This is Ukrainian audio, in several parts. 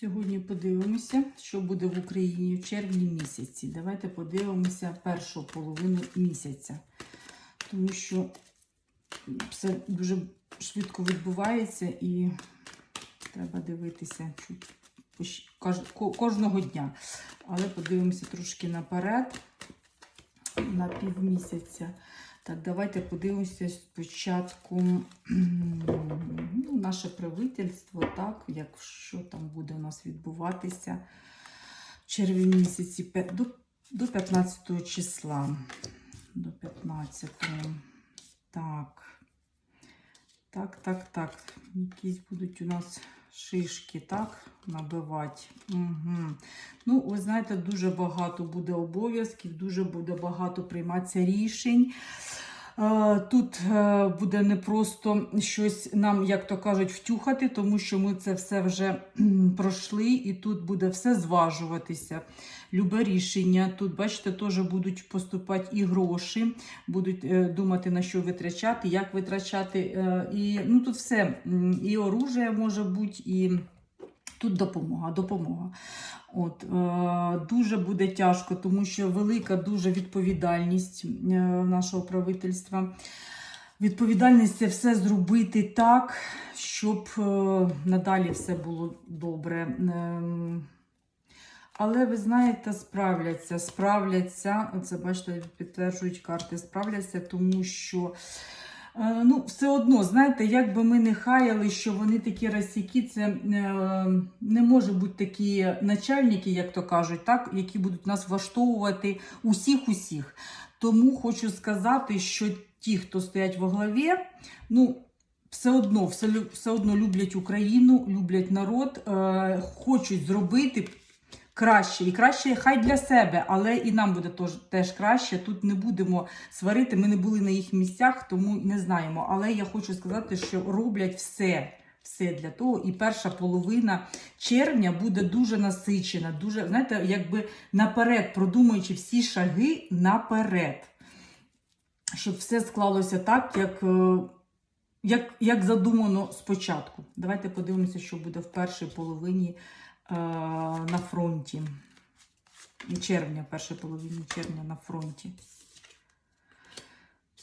Сьогодні подивимося, що буде в Україні в червні місяці. Давайте подивимося першу половину місяця, тому що все дуже швидко відбувається і треба дивитися кожного дня. Але подивимося трошки наперед, на півмісяця. Так, давайте подивимося спочатку наше правительство, так, як що там буде у нас відбуватися в червні місяці до, до 15 числа. До 15. Так. Так, так, так. Якісь будуть у нас шишки, так, набивати. Угу. Ну, ви знаєте, дуже багато буде обов'язків, дуже буде багато прийматися рішень. Тут е, буде не просто щось нам, як то кажуть, втюхати, тому що ми це все вже пройшли, і тут буде все зважуватися. Любе рішення. Тут, бачите, теж будуть поступати і гроші, будуть е, думати, на що витрачати, як витрачати. е, І ну, тут все, і оружие може бути, і тут допомога. допомога. От, е, дуже буде тяжко, тому що велика дуже відповідальність е, нашого правительства. Відповідальність це все зробити так, щоб е, надалі все було добре. Ем, але ви знаєте, справляться, справляться. Це бачите, підтверджують карти, справляться, тому що. Е, Ну, все одно, знаєте, як би ми не хаяли, що вони такі розсіки, це е, не може бути такі начальники, як то кажуть, так, які будуть нас влаштовувати усіх-усіх. Тому хочу сказати, що ті, хто стоять во главі, ну, все одно, все, все одно люблять Україну, люблять народ, е, хочуть зробити краще. І краще хай для себе, але і нам буде теж, теж краще. Тут не будемо сварити. Ми не були на їх місцях, тому не знаємо. Але я хочу сказати, що роблять все. Все для того, і перша половина червня буде дуже насичена, дуже, знаєте, якби наперед, продумуючи всі шаги наперед, щоб все склалося так, як, е, як, як задумано спочатку. Давайте подивимося, що буде в першій половині на фронті. Червня, першій половині червня на фронті.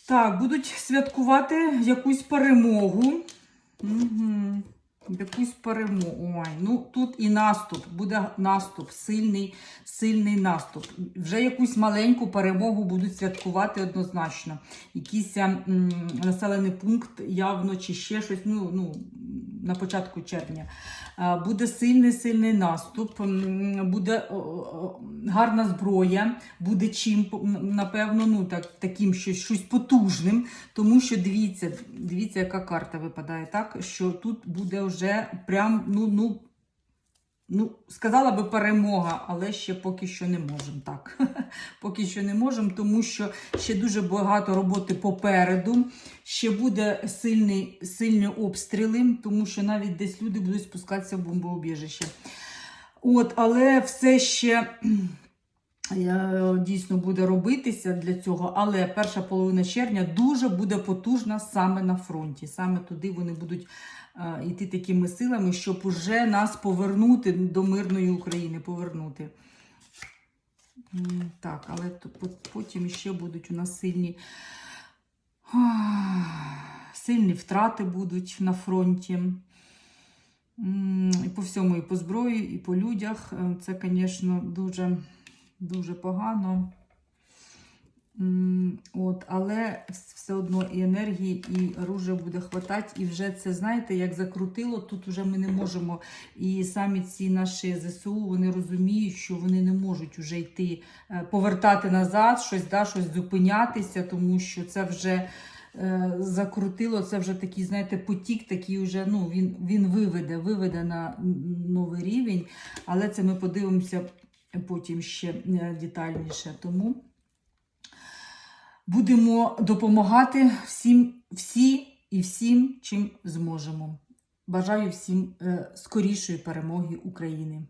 Так, будуть святкувати якусь перемогу. Угу. Якусь перемогу. Ой, ну тут і наступ, буде наступ, сильний, сильний наступ. Вже якусь маленьку перемогу будуть святкувати однозначно. Якийсь м, населений пункт явно чи ще щось, ну, ну, на початку червня. Буде сильний сильний наступ, буде гарна зброя, буде чим, напевно, ну, так, таким щось, щось потужним. Тому що дивіться, дивіться, яка карта випадає, так? Що тут буде вже прям, ну, ну, ну, сказала би перемога, але ще поки що не можемо так. поки що не можемо, тому що ще дуже багато роботи попереду. Ще буде сильний, сильні обстріли, тому що навіть десь люди будуть спускатися в бомбоубіжище. От, але все ще. Дійсно буде робитися для цього, але перша половина червня дуже буде потужна саме на фронті. Саме туди вони будуть е, йти такими силами, щоб уже нас повернути до мирної України. Повернути. Так, але потім ще будуть у нас сильні, сильні втрати будуть на фронті. І по всьому, і по зброї, і по людях. Е, Це, звісно, дуже, дуже погано. От, але все одно і енергії, і оружия буде хватати. І вже це, знаєте, як закрутило, тут вже ми не можемо. І самі ці наші ЗСУ вони розуміють, що вони не можуть вже йти, е, повертати назад, щось, да, щось зупинятися, тому що це вже е, закрутило, це вже такий, знаєте, потік, такий вже, ну, він, він виведе, виведе на новий рівень. Але це ми подивимося потім ще е, детальніше. Тому будемо допомагати всім, всі і всім, чим зможемо. Бажаю всім е, скорішої перемоги України.